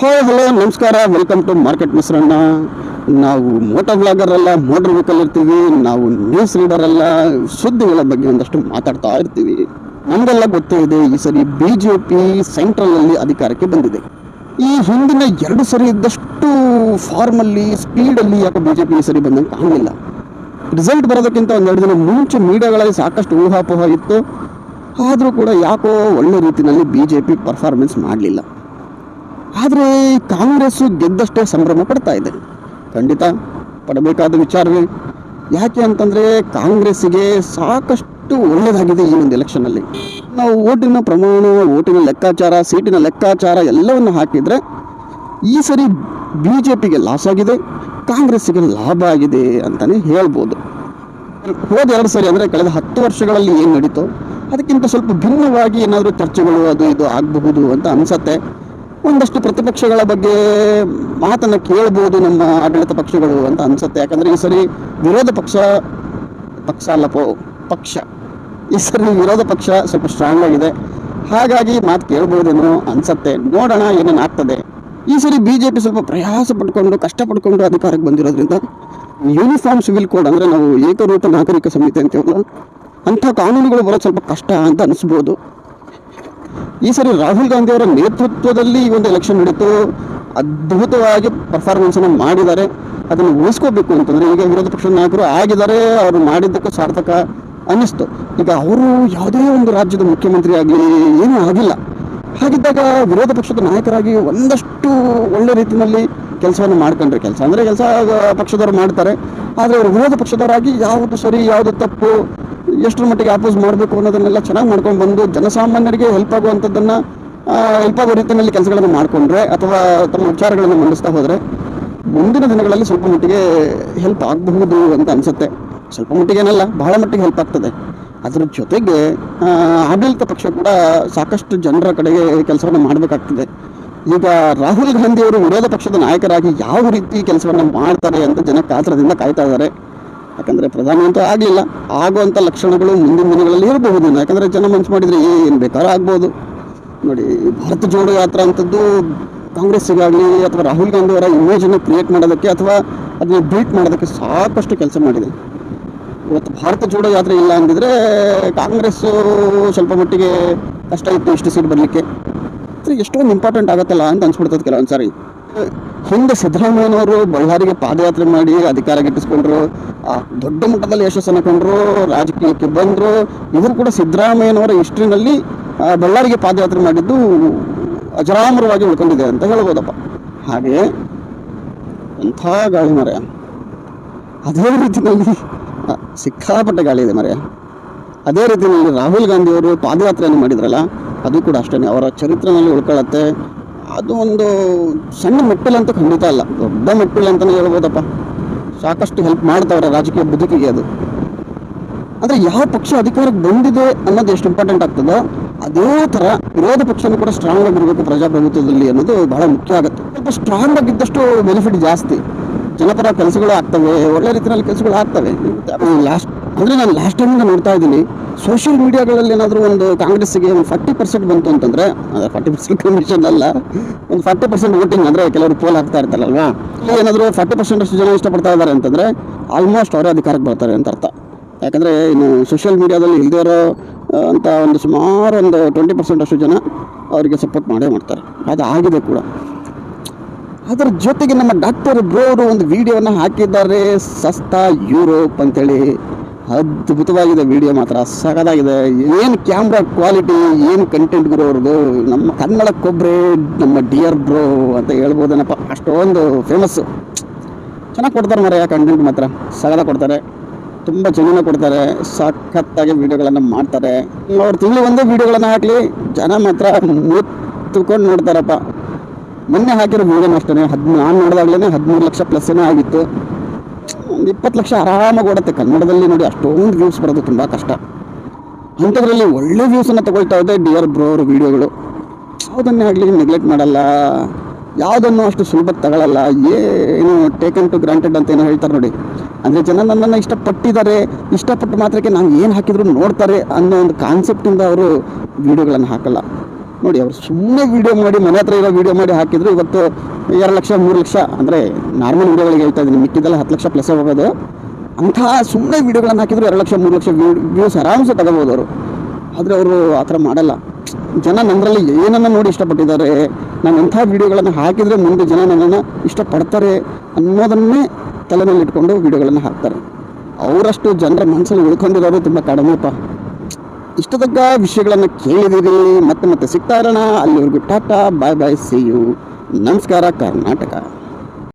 Hi hello ನಮಸ್ಕಾರ. Welcome to market ಮಿಶ್ರಣ್ಣ ನಾವು motor blogger ಅಲ್ಲ ಮೋಟರ್ ವೆಹಿಕಲ್ ಇರ್ತೀವಿ. ನಾವು ನ್ಯೂಸ್ ರೀಡರ್ ಅಲ್ಲ, ಸುದ್ದಿಗಳ ಬಗ್ಗೆ ಒಂದಷ್ಟು ಮಾತಾಡ್ತಾ ಇರ್ತೀವಿ. ನಮಗೆಲ್ಲ ಗೊತ್ತೇ ಇದೆ, ಈ ಸರಿ ಬಿ ಜೆ ಪಿ ಸೆಂಟ್ರಲ್ನಲ್ಲಿ ಅಧಿಕಾರಕ್ಕೆ ಬಂದಿದೆ. ಈ ಹಿಂದಿನ ಎರಡು ಸರಿ ಇದ್ದಷ್ಟು ಫಾರ್ಮಲ್ಲಿ ಸ್ಪೀಡಲ್ಲಿ ಯಾಕೆ ಬಿ ಜೆ ಪಿ ಈ ಸರಿ ಬಂದಂಗೆ ಕಾಣಲಿಲ್ಲ. ರಿಸಲ್ಟ್ ಬರೋದಕ್ಕಿಂತ ಒಂದೆರಡು ದಿನ ಮುಂಚೆ ಮೀಡಿಯಾಗಳಲ್ಲಿ ಸಾಕಷ್ಟು ಊಹಾಪೋಹ ಇತ್ತು. ಆದರೂ ಕೂಡ ಯಾಕೋ ಒಳ್ಳೆ ರೀತಿಯಲ್ಲಿ ಬಿ ಜೆ ಪಿ ಪರ್ಫಾರ್ಮೆನ್ಸ್ ಮಾಡಲಿಲ್ಲ. ಆದರೆ ಕಾಂಗ್ರೆಸ್ಸು ಗೆದ್ದಷ್ಟೇ ಸಂಭ್ರಮ ಪಡ್ತಾ ಇದೆ. ಖಂಡಿತ ಪಡಬೇಕಾದ ವಿಚಾರವೇ. ಯಾಕೆ ಅಂತಂದರೆ ಕಾಂಗ್ರೆಸ್ಸಿಗೆ ಸಾಕಷ್ಟು ಒಳ್ಳೆಯದಾಗಿದೆ ಈ ಒಂದು ಎಲೆಕ್ಷನಲ್ಲಿ ನಾವು ಓಟಿನ ಪ್ರಮಾಣ, ಓಟಿನ ಲೆಕ್ಕಾಚಾರ, ಸೀಟಿನ ಲೆಕ್ಕಾಚಾರ ಎಲ್ಲವನ್ನು ಹಾಕಿದರೆ ಈ ಸರಿ ಬಿ ಜೆ ಪಿಗೆ ಲಾಸ್ ಆಗಿದೆ, ಕಾಂಗ್ರೆಸ್ಸಿಗೆ ಲಾಭ ಆಗಿದೆ ಅಂತಲೇ ಹೇಳ್ಬೋದು. ಹೋದ ಎರಡು ಸರಿ ಅಂದರೆ ಕಳೆದ ಹತ್ತು ವರ್ಷಗಳಲ್ಲಿ ಏನು ನಡೀತೋ ಅದಕ್ಕಿಂತ ಸ್ವಲ್ಪ ಭಿನ್ನವಾಗಿ ಏನಾದರೂ ಚರ್ಚೆಗಳು ಅದು ಇದು ಆಗಬಹುದು ಅಂತ ಅನಿಸತ್ತೆ. ಒಂದಷ್ಟು ಪ್ರತಿಪಕ್ಷಗಳ ಬಗ್ಗೆ ಮಾತನ್ನು ಕೇಳಬಹುದು ನಮ್ಮ ಆಡಳಿತ ಪಕ್ಷಗಳು ಅಂತ ಅನಿಸುತ್ತೆ. ಯಾಕಂದರೆ ಈ ಸರಿ ವಿರೋಧ ಪಕ್ಷ ಪಕ್ಷ ಅಲ್ಲಪೋ ಪಕ್ಷ. ಈ ಸರಿ ವಿರೋಧ ಪಕ್ಷ ಸ್ವಲ್ಪ ಸ್ಟ್ರಾಂಗ್ ಆಗಿದೆ. ಹಾಗಾಗಿ ಮಾತು ಕೇಳ್ಬೋದೇನೋ ಅನ್ಸತ್ತೆ. ನೋಡೋಣ ಏನೇನು ಆಗ್ತದೆ. ಈ ಸರಿ ಬಿ ಜೆ ಪಿ ಸ್ವಲ್ಪ ಪ್ರಯಾಸ ಪಡ್ಕೊಂಡು, ಕಷ್ಟ ಪಡ್ಕೊಂಡು ಅಧಿಕಾರಕ್ಕೆ ಬಂದಿರೋದ್ರಿಂದ ಯೂನಿಫಾರ್ಮ್ ಸಿವಿಲ್ ಕೋಡ್ ಅಂದರೆ ನಾವು ಏಕರೂಪ ನಾಗರಿಕ ಸಂಹಿತೆ ಹೇಳೋದು ಅಂಥ ಕಾನೂನುಗಳು ಬರೋದು ಸ್ವಲ್ಪ ಕಷ್ಟ ಅಂತ ಅನಿಸ್ಬೋದು. ಈ ಸರಿ ರಾಹುಲ್ ಗಾಂಧಿ ಅವರ ನೇತೃತ್ವದಲ್ಲಿ ಈ ಒಂದು ಎಲೆಕ್ಷನ್ ನಡೀತು. ಅದ್ಭುತವಾಗಿ ಪರ್ಫಾರ್ಮೆನ್ಸ್ ಅನ್ನು ಮಾಡಿದ್ದಾರೆ. ಅದನ್ನು ಉಳಿಸ್ಕೋಬೇಕು ಅಂತಂದ್ರೆ ಈಗ ವಿರೋಧ ಪಕ್ಷದ ನಾಯಕರು ಆಗಿದ್ದಾರೆ, ಅವರು ಮಾಡಿದ್ದಕ್ಕೆ ಸಾರ್ಥಕ ಅನ್ನಿಸ್ತು. ಈಗ ಅವರು ಯಾವುದೇ ಒಂದು ರಾಜ್ಯದ ಮುಖ್ಯಮಂತ್ರಿ ಆಗಲಿ, ಏನೂ ಆಗಿಲ್ಲ. ಹಾಗಿದ್ದಾಗ ವಿರೋಧ ಪಕ್ಷದ ನಾಯಕರಾಗಿ ಒಂದಷ್ಟು ಒಳ್ಳೆ ರೀತಿಯಲ್ಲಿ ಕೆಲಸವನ್ನು ಮಾಡ್ಕೊಂಡ್ರೆ ಕೆಲಸ. ಅಂದರೆ ಕೆಲಸ ಪಕ್ಷದವರು ಮಾಡ್ತಾರೆ. ಆದರೆ ಅವರು ವಿರೋಧ ಪಕ್ಷದವರಾಗಿ ಯಾವುದು ಸರಿ, ಯಾವುದು ತಪ್ಪು ಎಷ್ಟರ ಮಟ್ಟಿಗೆ ಆಪೋಸ್ ಮಾಡಬೇಕು ಅನ್ನೋದನ್ನೆಲ್ಲ ಚೆನ್ನಾಗಿ ಮಾಡ್ಕೊಂಡು ಬಂದು ಜನಸಾಮಾನ್ಯರಿಗೆ ಹೆಲ್ಪ್ ಆಗುವಂಥದ್ದನ್ನು ಹೆಲ್ಪ್ ಆಗೋ ರೀತಿಯಲ್ಲಿ ಕೆಲಸಗಳನ್ನು ಮಾಡಿಕೊಂಡ್ರೆ ಅಥವಾ ತಮ್ಮ ವಿಚಾರಗಳನ್ನು ಮಂಡಿಸ್ತಾ ಹೋದರೆ ಮುಂದಿನ ದಿನಗಳಲ್ಲಿ ಸ್ವಲ್ಪ ಮಟ್ಟಿಗೆ ಹೆಲ್ಪ್ ಆಗಬಹುದು ಅಂತ ಅನಿಸುತ್ತೆ. ಸ್ವಲ್ಪ ಮಟ್ಟಿಗೆ ಏನಲ್ಲ, ಬಹಳ ಮಟ್ಟಿಗೆ ಹೆಲ್ಪ್ ಆಗ್ತದೆ. ಅದರ ಜೊತೆಗೆ ಆಡಳಿತ ಪಕ್ಷ ಕೂಡ ಸಾಕಷ್ಟು ಜನರ ಕಡೆಗೆ ಕೆಲಸವನ್ನು ಮಾಡಬೇಕಾಗ್ತದೆ. ಈಗ ರಾಹುಲ್ ಗಾಂಧಿಯವರು ವಿರೋಧ ಪಕ್ಷದ ನಾಯಕರಾಗಿ ಯಾವ ರೀತಿ ಕೆಲಸವನ್ನು ಮಾಡ್ತಾರೆ ಅಂತ ಜನ ಕಾತರದಿಂದ ಕಾಯ್ತಾ ಇದ್ದಾರೆ. ಯಾಕಂದರೆ ಪ್ರಧಾನ ಅಂತ ಆಗಲಿಲ್ಲ. ಆಗುವಂಥ ಲಕ್ಷಣಗಳು ಮುಂದಿನ ದಿನಗಳಲ್ಲಿ ಇರಬಹುದು. ಯಾಕಂದರೆ ಜನ ಮನ್ಸು ಮಾಡಿದರೆ ಏನು ಬೇಕಾದ್ರೂ ಆಗ್ಬೋದು. ನೋಡಿ ಭಾರತ ಜೋಡೋ ಯಾತ್ರಾ ಅಂಥದ್ದು ಕಾಂಗ್ರೆಸ್ಸಿಗಾಗಲಿ ಅಥವಾ ರಾಹುಲ್ ಗಾಂಧಿ ಅವರ ಇಮೇಜನ್ನು ಕ್ರಿಯೇಟ್ ಮಾಡೋದಕ್ಕೆ ಅಥವಾ ಅದನ್ನ ಬೀಟ್ ಮಾಡೋದಕ್ಕೆ ಸಾಕಷ್ಟು ಕೆಲಸ ಮಾಡಿದೆ. ಇವತ್ತು ಭಾರತ ಜೋಡೋ ಯಾತ್ರೆ ಇಲ್ಲ ಅಂದಿದ್ರೆ ಕಾಂಗ್ರೆಸ್ಸು ಸ್ವಲ್ಪ ಮಟ್ಟಿಗೆ ಕಷ್ಟ ಇತ್ತು ಇಷ್ಟು ಸೀಟ್ ಬರಲಿಕ್ಕೆ. ಎಷ್ಟೊಂದು ಇಂಪಾರ್ಟೆಂಟ್ ಆಗುತ್ತಲ್ಲ ಅಂತ ಅನ್ಸ್ಬಿಡ್ತದೆ ಕೆಲವೊಂದು ಸಾರಿ ಹಿಂದೆ ಸಿದ್ದರಾಮಯ್ಯನವರು ಬಳ್ಳಾರಿಗೆ ಪಾದಯಾತ್ರೆ ಮಾಡಿ ಅಧಿಕಾರ ಗಿಟ್ಟಿಸ್ಕೊಂಡ್ರು ದೊಡ್ಡ ಮಟ್ಟದಲ್ಲಿ ಯಶಸ್ಸನ್ನು ಕಂಡ್ರು, ರಾಜಕೀಯಕ್ಕೆ ಬಂದರು. ಇವರು ಕೂಡ ಸಿದ್ದರಾಮಯ್ಯನವರ ಹಿಸ್ಟ್ರಿನಲ್ಲಿ ಬಳ್ಳಾರಿಗೆ ಪಾದಯಾತ್ರೆ ಮಾಡಿದ್ದು ಅಜರಾಮರವಾಗಿ ಉಳ್ಕೊಂಡಿದೆ ಅಂತ ಹೇಳ್ಬೋದಪ್ಪ. ಹಾಗೆ ಅಂಥ ಗಾಳಿ ಮರ. ಅದೇ ರೀತಿಯಲ್ಲಿ ಸಿಕ್ಕಾಪಟ್ಟೆ ಗಾಳಿ ಇದೆ ಮರೆ. ಅದೇ ರೀತಿಯಲ್ಲಿ ರಾಹುಲ್ ಗಾಂಧಿಯವರು ಪಾದಯಾತ್ರೆಯನ್ನು ಮಾಡಿದ್ರಲ್ಲ, ಅದು ಕೂಡ ಅಷ್ಟೇ ಅವರ ಚರಿತ್ರೆಯಲ್ಲಿ ಉಳ್ಕೊಳ್ಳುತ್ತೆ. ಅದು ಒಂದು ಸಣ್ಣ ಮೆಟ್ಟಿಲಂತೂ ಖಂಡಿತ ಅಲ್ಲ. ದೊಡ್ಡ ಮೆಟ್ಟಿಲು ಅಂತಲೇ ಹೇಳ್ಬೋದಪ್ಪ. ಸಾಕಷ್ಟು ಹೆಲ್ಪ್ ಮಾಡ್ತಾವ್ರೆ ರಾಜಕೀಯ ಬದುಕಿಗೆ ಅದು. ಅಂದರೆ ಯಾವ ಪಕ್ಷ ಅಧಿಕಾರಕ್ಕೆ ಬಂದಿದೆ ಅನ್ನೋದು ಎಷ್ಟು ಇಂಪಾರ್ಟೆಂಟ್ ಆಗ್ತದೋ ಅದೇ ಥರ ವಿರೋಧ ಪಕ್ಷನೂ ಕೂಡ ಸ್ಟ್ರಾಂಗ್ ಆಗಿರಬೇಕು ಪ್ರಜಾಪ್ರಭುತ್ವದಲ್ಲಿ ಅನ್ನೋದು ಬಹಳ ಮುಖ್ಯ ಆಗುತ್ತೆ. ಸ್ವಲ್ಪ ಸ್ಟ್ರಾಂಗ್ ಆಗಿದ್ದಷ್ಟು ಬೆನಿಫಿಟ್ ಜಾಸ್ತಿ. ಜನಪರ ಕೆಲಸಗಳು ಆಗ್ತವೆ, ಒಳ್ಳೆ ರೀತಿಯಲ್ಲಿ ಕೆಲಸಗಳು ಆಗ್ತವೆ. ಲಾಸ್ಟ್ ಅಂದರೆ ನಾನು ಲಾಸ್ಟ್ ಟೈಮಿಂದ ನೋಡ್ತಾ ಇದ್ದೀನಿ ಸೋಷಿಯಲ್ ಮೀಡಿಯಾಗಳಲ್ಲಿ ಏನಾದರೂ ಒಂದು ಕಾಂಗ್ರೆಸ್ಗೆ ಒಂದು ಫಾರ್ಟಿ ಪರ್ಸೆಂಟ್ ಬಂತು ಅಂತಂದರೆ ಫಾರ್ಟಿ ಪರ್ಸೆಂಟ್ ಕಮಿಷನ್ ಅಲ್ಲ, ಒಂದು ಫಾರ್ಟಿ ಪರ್ಸೆಂಟ್ ವೋಟಿಂಗ್ ಅಂದರೆ ಕೆಲವರು ಪೋಲ್ ಹಾಕ್ತಾ ಇರ್ತಾರಲ್ವಾ? ಏನಾದರೂ ಫಾರ್ಟಿ ಪರ್ಸೆಂಟ್ ಅಷ್ಟು ಜನ ಇಷ್ಟಪಡ್ತಾ ಇದ್ದಾರೆ ಅಂತಂದರೆ ಆಲ್ಮೋಸ್ಟ್ ಅವರೇ ಅಧಿಕಾರಕ್ಕೆ ಬರ್ತಾರೆ ಅಂತ ಅರ್ಥ. ಯಾಕಂದರೆ ಇನ್ನು ಸೋಷಿಯಲ್ ಮೀಡಿಯಾದಲ್ಲಿ ಇಲ್ಲದೇ ಅಂತ ಒಂದು ಸುಮಾರು ಒಂದು ಟ್ವೆಂಟಿ ಪರ್ಸೆಂಟ್ ಅಷ್ಟು ಜನ ಅವರಿಗೆ ಸಪೋರ್ಟ್ ಮಾಡೇ ಮಾಡ್ತಾರೆ. ಅದು ಆಗಿದೆ ಕೂಡ. ಅದರ ಜೊತೆಗೆ ನಮ್ಮ ಡಾಕ್ಟರ್ ಬ್ರೋ ಅವರು ಒಂದು ವಿಡಿಯೋನ ಹಾಕಿದ್ದಾರೆ, ಸಸ್ತಾ ಯುರೋಪ್ ಅಂತೇಳಿ. ಅದ್ಭುತವಾಗಿದೆ ವಿಡಿಯೋ ಮಾತ್ರ ಸಗದಾಗಿದೆ ಏನು ಕ್ಯಾಮ್ರಾ ಕ್ವಾಲಿಟಿ ಏನು ಕಂಟೆಂಟ್ ಗುರು ಅವ್ರದ್ದು ನಮ್ಮ ಕನ್ನಡ ಕೊಬ್ಬರಿ ನಮ್ಮ ಡಿಯರ್ ಬ್ರೋ ಅಂತ ಹೇಳ್ಬೋದೇನಪ್ಪ, ಅಷ್ಟೊಂದು ಫೇಮಸ್ಸು ಚೆನ್ನಾಗಿ ಕೊಡ್ತಾರೆ ಮರ ಕಂಟೆಂಟ್ ಮಾತ್ರ ಸಗದ ಕೊಡ್ತಾರೆ. ತುಂಬ ಚೆನ್ನಾಗಿ ಕೊಡ್ತಾರೆ, ಸಖತ್ತಾಗಿ ವೀಡಿಯೋಗಳನ್ನು ಮಾಡ್ತಾರೆ. ಅವ್ರು ತಿಂಗಳು ಒಂದೇ ವೀಡಿಯೋಗಳನ್ನು ಹಾಕಲಿ, ಜನ ಮಾತ್ರ ಮುತ್ತುಕೊಂಡು ನೋಡ್ತಾರಪ್ಪ. ಮೊನ್ನೆ ಹಾಕಿರೋ ವೀಡಿಯೋನ ಅಷ್ಟೇ ಹದ್ ನಾನು ನೋಡಿದಾಗಲೇ ಹದಿಮೂರು ಲಕ್ಷ ಪ್ಲಸ್ ಆಗಿತ್ತು. ಒಂದು ಇಪ್ಪತ್ತು ಲಕ್ಷ ಆರಾಮಾಗಿ ಓಡುತ್ತೆ ಕನ್ನಡದಲ್ಲಿ ನೋಡಿ, ಅಷ್ಟೊಂದು ವ್ಯೂಸ್ ಬರೋದು ತುಂಬ ಕಷ್ಟ. ಅಂಥದ್ರಲ್ಲಿ ಒಳ್ಳೆ ವ್ಯೂಸನ್ನು ತಗೊಳ್ತಾ ಇದೆ ಡಿಯರ್ ಬ್ರೋ ಅವರು ವೀಡಿಯೋಗಳು ಯಾವುದನ್ನೇ ಆಗಲಿ ನೆಗ್ಲೆಕ್ಟ್ ಮಾಡಲ್ಲ. ಯಾವುದನ್ನು ಅಷ್ಟು ಸುಲಭ ತಗೊಳ್ಳಲ್ಲ ಏನು ಟೇಕನ್ ಟು ಗ್ರಾಂಟೆಡ್ ಅಂತ ಏನೋ ಹೇಳ್ತಾರೆ ನೋಡಿ. ಅಂದರೆ ಜನ ನನ್ನನ್ನು ಇಷ್ಟಪಟ್ಟಿದ್ದಾರೆ. ಇಷ್ಟಪಟ್ಟ ಮಾತ್ರಕ್ಕೆ ನಾನು ಏನು ಹಾಕಿದ್ರು ನೋಡ್ತಾರೆ ಅನ್ನೋ ಒಂದು ಕಾನ್ಸೆಪ್ಟಿಂದ ಅವರು ವೀಡಿಯೋಗಳನ್ನು ಹಾಕಲ್ಲ. ನೋಡಿ, ಅವರು ಸುಮ್ಮನೆ ವೀಡಿಯೋ ಮಾಡಿ, ಮನೆ ಹತ್ರ ಇರೋ ವೀಡಿಯೋ ಮಾಡಿ ಹಾಕಿದ್ರು, ಇವತ್ತು ಎರಡು ಲಕ್ಷ, ಮೂರು ಲಕ್ಷ, ಅಂದರೆ ನಾರ್ಮಲ್ ವೀಡಿಯೋಗಳಿಗೆ ಹೇಳ್ತಾ ಇದ್ದೀನಿ, ಮಿಕ್ಕಿದ್ದೆಲ್ಲ ಹತ್ತು ಲಕ್ಷ ಪ್ಲಸ್ ಹೋಗೋದು. ಅಂಥ ಸುಮ್ಮನೆ ವೀಡಿಯೋಗಳನ್ನು ಹಾಕಿದ್ರು ಎರಡು ಲಕ್ಷ, ಮೂರು ಲಕ್ಷ ವ್ಯೂಸ್ ಆರಾಮ್ಸೆ ತಗೋಬೋದು ಅವರು. ಆದರೆ ಅವರು ಆ ಥರ ಮಾಡಲ್ಲ. ಜನ ನನ್ನರಲ್ಲಿ ಏನನ್ನ ನೋಡಿ ಇಷ್ಟಪಟ್ಟಿದ್ದಾರೆ, ನಾನು ಎಂಥ ವೀಡಿಯೋಗಳನ್ನು ಹಾಕಿದರೆ ಮುಂದೆ ಜನ ನನ್ನನ್ನು ಇಷ್ಟಪಡ್ತಾರೆ ಅನ್ನೋದನ್ನೇ ತಲೆನಲ್ಲಿ ಇಟ್ಕೊಂಡು ವೀಡಿಯೋಗಳನ್ನು ಹಾಕ್ತಾರೆ. ಅವರಷ್ಟು ಜನರ ಮನಸ್ಸಲ್ಲಿ ಉಳ್ಕೊಂಡಿರೋದು ತುಂಬ ಕಡಿಮೆಪ್ಪ. ಇಷ್ಟದಕ್ಕ ವಿಷಯಗಳನ್ನು ಕೇಳಿದಿರಿ. ಮತ್ತೆ ಮತ್ತೆ ಸಿಗ್ತಾ ಇರೋಣ. ಅಲ್ಲಿವರೆಗೂ tata, bye bye see you ನಮಸ್ಕಾರ, ಕರ್ನಾಟಕ.